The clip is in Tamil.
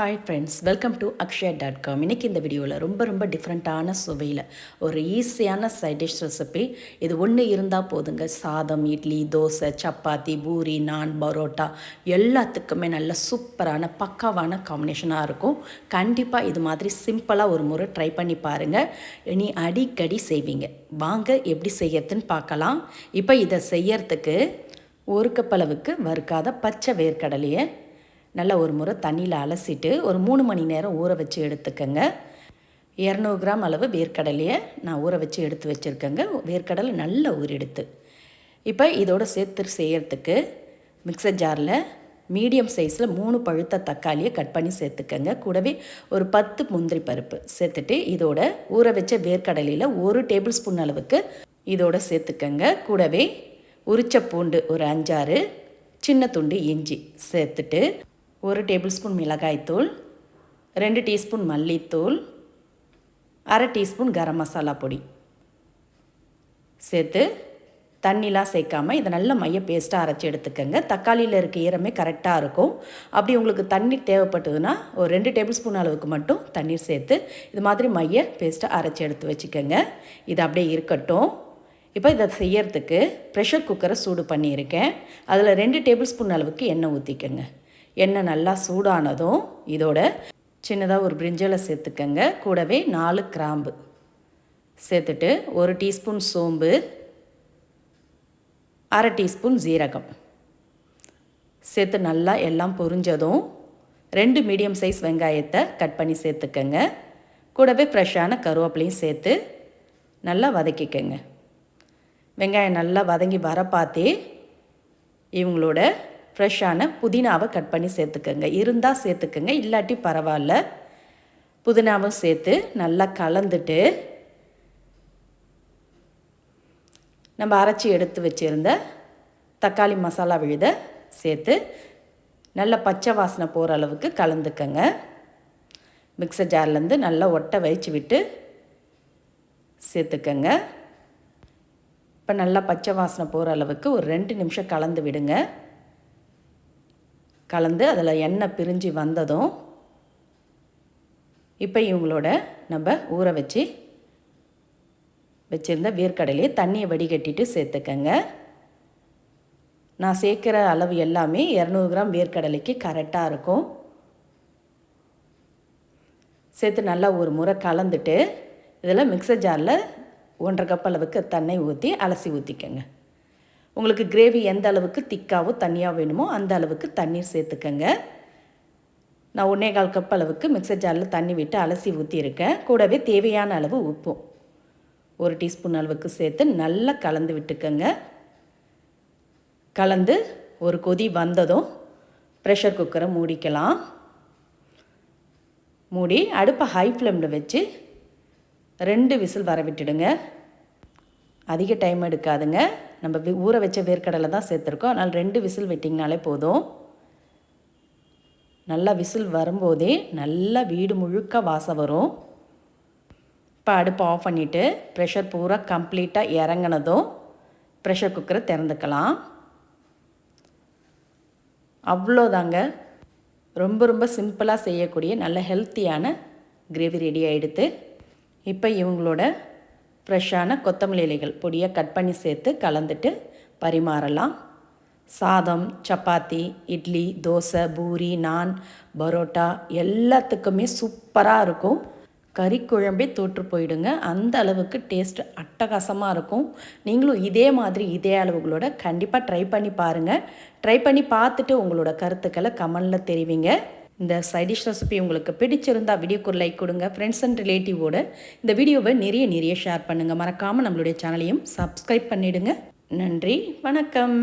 Hi friends welcome to Akshaya dot com இன்றைக்கி இந்த வீடியோவில் ரொம்ப ரொம்ப டிஃப்ரெண்ட்டான சுவையில் ஒரு ஈஸியான சைட் டிஷ் ரெசிபி இது ஒன்று இருந்தால் போதுங்க. சாதம் இட்லி தோசை சப்பாத்தி பூரி நான் பரோட்டா எல்லாத்துக்குமே நல்ல சூப்பரான பக்காவான காம்பினேஷனாக இருக்கும். கண்டிப்பாக இது மாதிரி சிம்பிளாக ஒரு முறை ட்ரை பண்ணி பாருங்கள் இனி அடிக்கடி செய்வீங்க. வாங்க எப்படி செய்யறதுன்னு பார்க்கலாம். இப்போ இதை செய்யறதுக்கு ஒரு கப்பளவுக்கு வறுக்காத பச்சை வேர்க்கடலையை நல்லா ஒரு முறை தண்ணியில் அலசிட்டு ஒரு மூணு மணி நேரம் ஊற வச்சு எடுத்துக்கோங்க. இரநூறு கிராம் அளவு வேர்க்கடலையை நான் ஊற வச்சு எடுத்து வச்சுருக்கேங்க. வேர்க்கடலை நல்ல ஊறெடுத்து. இப்போ இதோட சேர்த்து செய்கிறதுக்கு மிக்சர் ஜாரில் மீடியம் சைஸில் மூணு பழுத்த தக்காளியை கட் பண்ணி சேர்த்துக்கங்க. கூடவே ஒரு பத்து முந்திரி பருப்பு சேர்த்துட்டு இதோட ஊற வச்ச வேர்க்கடலையில் ஒரு டேபிள் ஸ்பூன் அளவுக்கு இதோட சேர்த்துக்கங்க. கூடவே உரிச்ச பூண்டு ஒரு அஞ்சாறு சின்ன துண்டு இஞ்சி சேர்த்துட்டு ஒரு டேபிள் ஸ்பூன் மிளகாய்த்தூள் ரெண்டு டீஸ்பூன் மல்லித்தூள் அரை டீஸ்பூன் கரம் மசாலா பொடி. சேர்த்து தண்ணிலாம் சேர்க்காமல் இதை நல்ல மைய பேஸ்ட்டாக அரைச்சி எடுத்துக்கோங்க. தக்காளியில் இருக்க ஈரமே கரெக்டாக இருக்கும். அப்படி உங்களுக்கு தண்ணீர் தேவைப்பட்டதுன்னா ஒரு ரெண்டு டேபிள் ஸ்பூன் அளவுக்கு மட்டும் தண்ணீர் சேர்த்து இது மாதிரி மைய பேஸ்ட்டாக அரைச்சி எடுத்து வச்சுக்கோங்க. இது அப்படியே இருக்கட்டும். இப்போ இதை செய்யறதுக்கு ப்ரெஷர் குக்கரை சூடு பண்ணியிருக்கேன். அதில் ரெண்டு டேபிள் ஸ்பூன் அளவுக்கு எண்ணெய் ஊற்றிக்கோங்க எண்ணெய் நல்லா சூடானதும் இதோட சின்னதாக ஒரு பிரிஞ்சலை சேர்த்துக்கங்க. கூடவே நாலு கிராம்பு. சேர்த்துட்டு ஒரு டீஸ்பூன் சோம்பு அரை டீஸ்பூன் ஜீரகம் சேர்த்து நல்லா எல்லாம் பொரிஞ்சதும் ரெண்டு மீடியம் சைஸ் வெங்காயத்தை கட் பண்ணி சேர்த்துக்கங்க. கூடவே ஃப்ரெஷ்ஷான கருவேப்பிலையும் சேர்த்து நல்லா வதக்கிக்கங்க. வெங்காயம் நல்லா வதங்கி வர பார்த்தே இவங்களோட ஃப்ரெஷ்ஷான புதினாவை கட் பண்ணி சேர்த்துக்கோங்க. இருந்தால் சேர்த்துக்கோங்க இல்லாட்டி பரவாயில்ல. புதினாவும் சேர்த்து நல்லா கலந்துட்டு நம்ம அரைச்சி எடுத்து வச்சுருந்த தக்காளி மசாலா விழுத சேர்த்து நல்ல பச்சை வாசனை போகிற அளவுக்கு கலந்துக்கங்க. மிக்சர் ஜார்லேருந்து நல்லா ஒட்டை வைச்சு விட்டு சேர்த்துக்கங்க. இப்போ நல்லா பச்சை வாசனை போகிற அளவுக்கு ஒரு ரெண்டு நிமிஷம் கலந்து விடுங்க. கலந்து அதில் எண்ணெய் பிரிஞ்சு வந்ததும் இப்போ இவங்களோட நம்ம ஊற வச்சு வச்சுருந்த வேர்க்கடலையே தண்ணியை வடிகட்டிட்டு சேர்த்துக்கங்க. நான் சேர்க்குற அளவு எல்லாமே இரநூறு கிராம் வேர்க்கடலைக்கு கரெக்டாக இருக்கும். சேர்த்து நல்லா ஒரு முறை கலந்துட்டு இதில் மிக்சர் ஜாரில் ஒன்றரை கப் அளவுக்கு தண்ணி ஊற்றி அலசி ஊற்றிக்கங்க உங்களுக்கு கிரேவி எந்த அளவுக்கு திக்காவோ தண்ணியாக வேணுமோ அந்த அளவுக்கு தண்ணீர் சேர்த்துக்கங்க. நான் ஒன்றே கால் கப் அளவுக்கு மிக்சர் ஜாரில் தண்ணி விட்டு அலசி ஊற்றியிருக்கேன் கூடவே தேவையான அளவு உப்பும் ஒரு டீஸ்பூன் அளவுக்கு சேர்த்து நல்லா கலந்து விட்டுக்கங்க. கலந்து ஒரு கொதி வந்ததும் ப்ரெஷர் குக்கரை மூடிக்கலாம். மூடி அடுப்பை ஹை ஃப்ளேமில் வச்சு ரெண்டு விசில் வர விட்டுடுங்க. அதிக டைம் எடுக்காதுங்க. நம்ம ஊற வச்ச வேர்க்கடலை தான் சேர்த்துருக்கோம். அதனால் ரெண்டு விசில் விட்டிங்கனாலே போதும். நல்லா விசில் வரும்போதே நல்லா வீடு முழுக்க வாசம் வரும். இப்போ அடுப்பு ஆஃப் பண்ணிவிட்டு ப்ரெஷர் பூரா கம்ப்ளீட்டாக இறங்கினதும் ப்ரெஷர் குக்கரை திறந்துக்கலாம். அவ்வளோதாங்க. ரொம்ப ரொம்ப சிம்பிளாக செய்யக்கூடிய நல்ல ஹெல்த்தியான கிரேவி ரெடி ஆகிடுது இப்போ இவங்களோட ஃப்ரெஷ்ஷான கொத்தமல்லி இலைகள் பொடியாக கட் பண்ணி சேர்த்து கலந்துட்டு பரிமாறலாம். சாதம் சப்பாத்தி இட்லி தோசை பூரி நான் பரோட்டா எல்லாத்துக்குமே சூப்பராக இருக்கும். கறி குழம்பே தோற்று போயிடுங்க. அந்த அளவுக்கு டேஸ்ட் அட்டகாசமாக இருக்கும். நீங்களும் இதே மாதிரி இதே அளவுகளோட கண்டிப்பாக ட்ரை பண்ணி பாருங்கள் ட்ரை பண்ணி பார்த்துட்டு உங்களோட கருத்துக்களை கமெண்டில் தெரிவிங்க. இந்த சைடிஷ் ரெசிபி உங்களுக்கு பிடிச்சிருந்தால் வீடியோக்கு ஒரு லைக் கொடுங்க ஃப்ரெண்ட்ஸ் அண்ட் ரிலேட்டிவோட இந்த வீடியோவை நிறைய நிறைய ஷேர் பண்ணுங்கள் மறக்காமல் நம்மளுடைய சேனலையும் சப்ஸ்கிரைப் பண்ணிவிடுங்க நன்றி வணக்கம்.